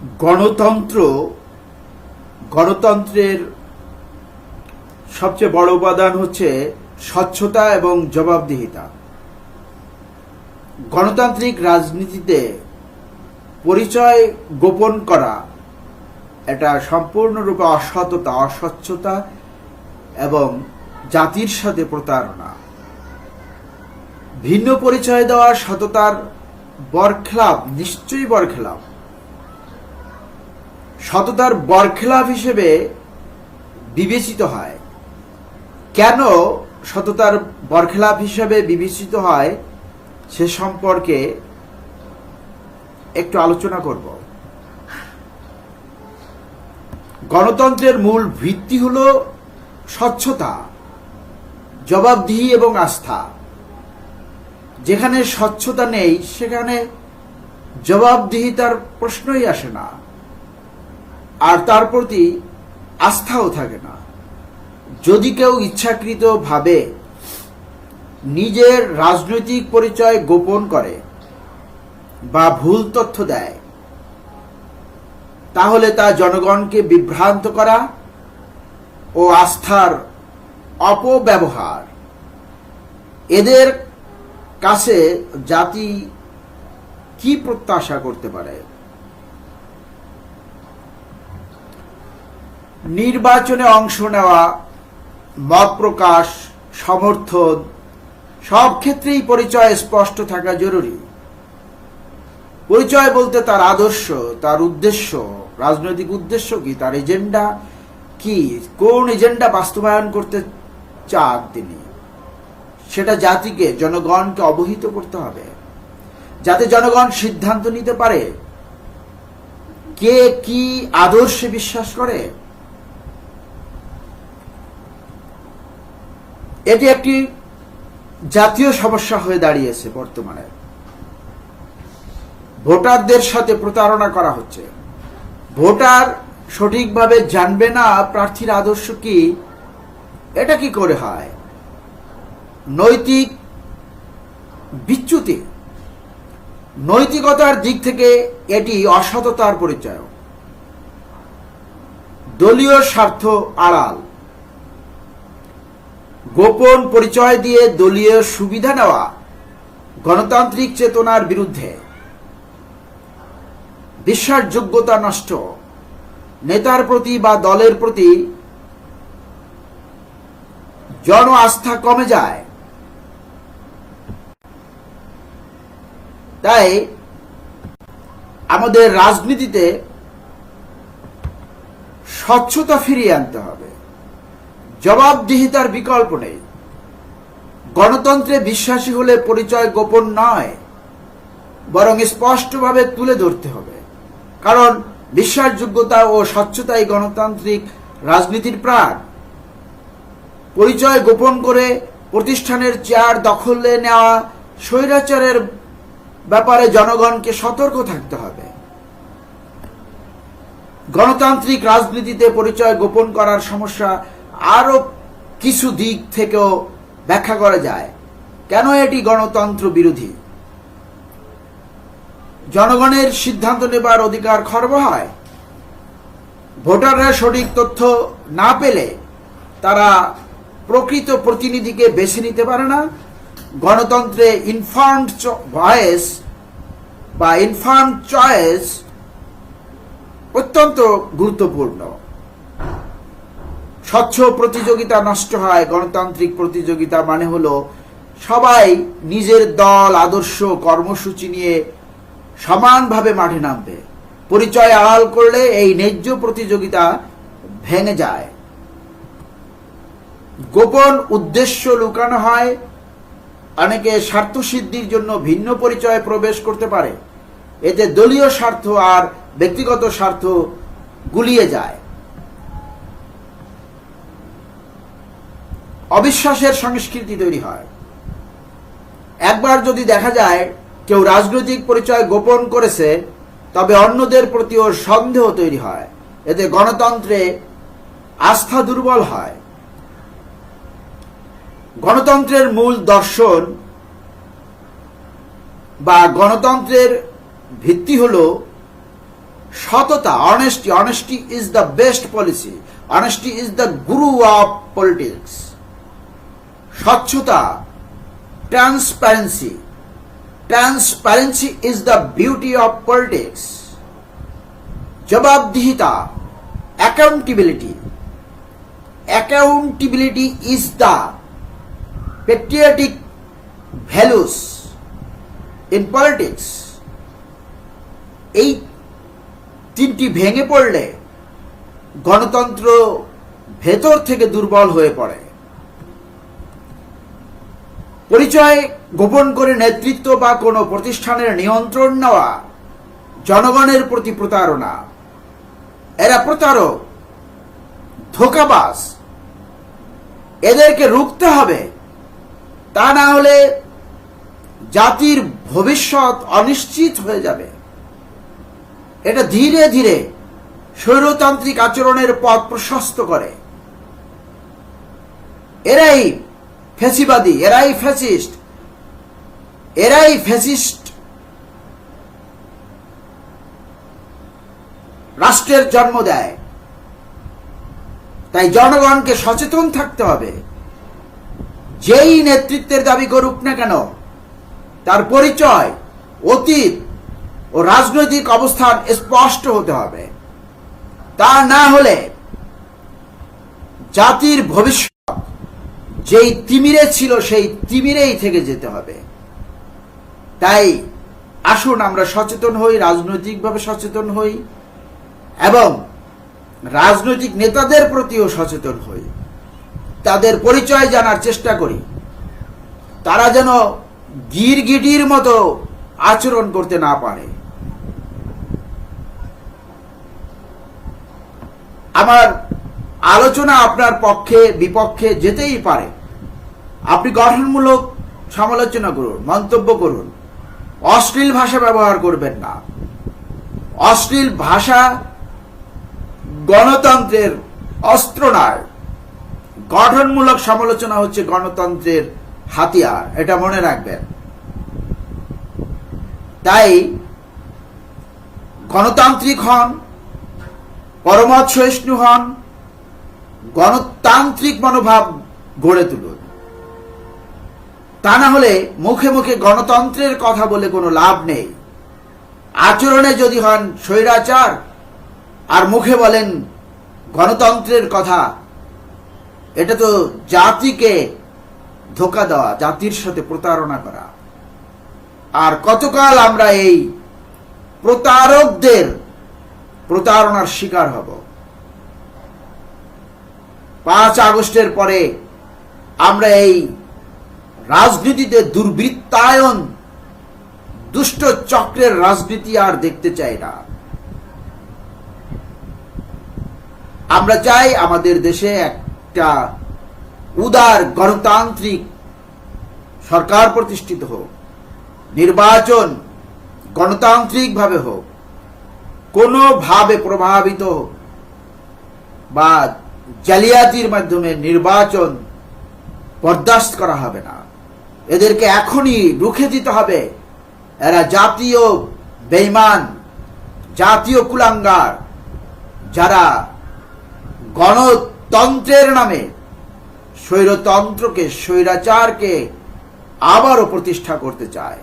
গণতন্ত্র, গণতন্ত্রের সবচেয়ে বড় উপাদান হচ্ছে স্বচ্ছতা এবং জবাবদিহিতা। গণতান্ত্রিক রাজনীতিতে পরিচয় গোপন করা এটা সম্পূর্ণরূপে অসততা, অস্বচ্ছতা এবং জাতির সাথে প্রতারণা। ভিন্ন পরিচয় দেওয়া সততার বরখেলাপ, নিশ্চয়ই বরখেলাপ। সততার বরখেলাপ হিসেবে বিবেচিত হয়। কেন সততার বরখেলাপ হিসেবে বিবেচিত হয় সে সম্পর্কে একটু আলোচনা করব। গণতন্ত্রের মূল ভিত্তি হল স্বচ্ছতা, জবাবদিহি এবং আস্থা। যেখানে স্বচ্ছতা নেই, সেখানে জবাবদিহিতার প্রশ্নই আসে না। আর তার প্রতি আস্থাও থাকে না। যদি কেউ ইচ্ছাকৃতভাবে নিজের রাজনৈতিক পরিচয় গোপন করে বা ভুল তথ্য দেয়, তাহলে তা জনগণকে বিভ্রান্ত করা ও আস্থার অপব্যবহার। এদের কাছে জাতি কি প্রত্যাশা করতে পারে? নির্বাচনে অংশ নেওয়া, মত প্রকাশ, সমর্থন, সব ক্ষেত্রেই পরিচয় স্পষ্ট থাকা জরুরি। পরিচয় বলতে তার আদর্শ, তার উদ্দেশ্য, রাজনৈতিক উদ্দেশ্য কি, তার এজেন্ডা কি, কোন এজেন্ডা বাস্তবায়ন করতে চান তিনি। সেটা জাতিকে, জনগণকে অবহিত করতে হবে। যাতে জনগণ সিদ্ধান্ত নিতে পারে কে কি আদর্শে বিশ্বাস করে। এটি একটি জাতীয় সমস্যা হয়ে দাঁড়িয়েছে বর্তমানে। ভোটারদের সাথে প্রতারণা করা হচ্ছে। ভোটার সঠিকভাবে জানবে না প্রার্থীর আদর্শ কি, এটা কি করে হয়? নৈতিক বিচ্যুতি। নৈতিকতার দিক থেকে এটি অসততার পরিচয়। দলীয় স্বার্থ আড়াল। গোপন পরিচয় দিয়ে দলীয় সুবিধা নেওয়া গণতান্ত্রিক চেতনার বিরুদ্ধে। বিশ্বাসযোগ্যতা নষ্ট। নেতার প্রতি বা দলের প্রতি জন আস্থা কমে যায়। তাই আমাদের রাজনীতিতে স্বচ্ছতা ফিরিয়ে আনতে হবে। জবাবদিহিতার বিকল্প নেই। গণতন্ত্রে বিশ্বাসী হলে পরিচয় গোপন নয়, বরং স্পষ্টভাবে তুলে ধরতে হবে। কারণ বিশ্বাসযোগ্যতা ও স্বচ্ছতাই গণতান্ত্রিক রাজনীতির প্রাণ। পরিচয় গোপন করে প্রতিষ্ঠানের চেয়ার দখলে নেওয়া স্বৈরাচারের ব্যাপারে জনগণকে সতর্ক থাকতে হবে। গণতান্ত্রিক রাজনীতিতে পরিচয় গোপন করার সমস্যা আরও কিছু দিক থেকেও ব্যাখ্যা করা যায়। কেন এটি গণতন্ত্র বিরোধী? জনগণের সিদ্ধান্ত নেবার অধিকার খর্ব হয়। ভোটাররা সঠিক তথ্য না পেলে তারা প্রকৃত প্রতিনিধিকে বেছে নিতে পারে না। গণতন্ত্রে ইনফর্মড ভয়েস বা ইনফর্ম চয়েস অত্যন্ত গুরুত্বপূর্ণ। স্বচ্ছ প্রতিযোগিতা নষ্ট হয়, গণতান্ত্রিক প্রতিযোগিতা মানে হলো সবাই নিজের দল, আদর্শ, কর্মসূচি নিয়ে সমানভাবে মাঠে নামবে। পরিচয় আড়াল করলে এই ন্যায্য প্রতিযোগিতা ভেঙে যায়। গোপন উদ্দেশ্য লুকানো হয়, অনেকে স্বার্থসিদ্ধির জন্য ভিন্ন পরিচয়ে প্রবেশ করতে পারে। এতে দলীয় স্বার্থ আর ব্যক্তিগত স্বার্থ গুলিয়ে যায়। অবিশ্বাসের সংস্কৃতি তৈরি হয়। একবার যদি দেখা যায় কেউ রাজনৈতিক পরিচয় গোপন করেছে, তবে অন্যদের প্রতিও সন্দেহ তৈরি হয়। এতে গণতন্ত্রে আস্থা দুর্বল হয়। গণতন্ত্রের মূল দর্শন বা গণতন্ত্রের ভিত্তি হল সততা। Honesty honesty is the best policy honesty is the guru of politics স্বচ্ছতা transparency transparency is the beauty of politics জবাবদিহিতা accountability accountability is the patriotic values in politics এই তিনটি ভেঙে পড়লে গণতন্ত্র ভেতর থেকে দুর্বল হয়ে পড়ে। পরিচয় গোপন করে নেতৃত্ব বা কোনো প্রতিষ্ঠানের নিয়ন্ত্রণ নেওয়া জনগণের প্রতি প্রতারণা। এরা প্রতারক, ধোকাবাজ। এদেরকে রুখতে হবে। তা না হলে জাতির ভবিষ্যৎ অনিশ্চিত হয়ে যাবে। এটা ধীরে ধীরে স্বৈরতান্ত্রিক আচরণের পথ প্রশস্ত করে। এরাই ফেসিবাদী, এরাই ফ্যাসিস্ট। এরাই ফ্যাসিস্ট রাষ্ট্রের জন্ম দেয়। তাই জনগণকে সচেতন থাকতে হবে। যেই নেতৃত্বের দাবি করুক না কেন, তার পরিচয়, অতীত ও রাজনৈতিক অবস্থান স্পষ্ট হতে হবে। তা না হলে জাতির ভবিষ্যৎ যেই তিমিরে ছিল সেই তিমিরেই থেকে যেতে হবে। তাই আসুন আমরা সচেতন হই, রাজনৈতিকভাবে সচেতন হই এবং রাজনৈতিক নেতাদের প্রতিও সচেতন হই। তাদের পরিচয় জানার চেষ্টা করি। তারা যেন গিরগিটির মতো আচরণ করতে না পারে। আমার আলোচনা আপনার পক্ষে, বিপক্ষে যেতেই পারে। আপনি গঠনমূলক সমালোচনা করুন, মন্তব্য করুন। অশ্লীল ভাষা ব্যবহার করবেন না। অশ্লীল ভাষা গণতন্ত্রের অস্ত্র নয়। গঠনমূলক সমালোচনা হচ্ছে গণতন্ত্রের হাতিয়ার, এটা মনে রাখবেন। তাই গণতান্ত্রিক হন পরমত সহিষ্ণু হন, গণতান্ত্রিক মনোভাব গড়ে তুলুন। তা না হলে মুখে মুখে গণতন্ত্রের কথা বলে কোনো লাভ নেই। আচরণে যদি হন স্বৈরাচার, আর মুখে বলেন গণতন্ত্রের কথা, এটা তো জাতিকে ধোকা দেওয়া, জাতির সাথে প্রতারণা করা। আর কতকাল আমরা এই প্রতারকদের প্রতারণার শিকার হব। পাঁচ আগস্টের পরে আমরা এই রাজনীতিতে দুর্বৃত্তায়ন, দুষ্ট চক্রের রাজনীতি আর দেখতে চাই না। আমরা চাই আমাদের দেশে একটা উদার গণতান্ত্রিক সরকার প্রতিষ্ঠিত হোক, নির্বাচন গণতান্ত্রিকভাবে হোক, কোনোভাবে প্রভাবিত বা জালিয়াতির মাধ্যমে নির্বাচন বরদাস্ত করা হবে না। এদেরকে এখনই রুখে দিতে হবে। এরা জাতীয় বেইমান জাতীয় কুলাঙ্গার, যারা গণতন্ত্রের নামে স্বৈরতন্ত্রকে, স্বৈরাচারকে আবারও প্রতিষ্ঠা করতে চায়।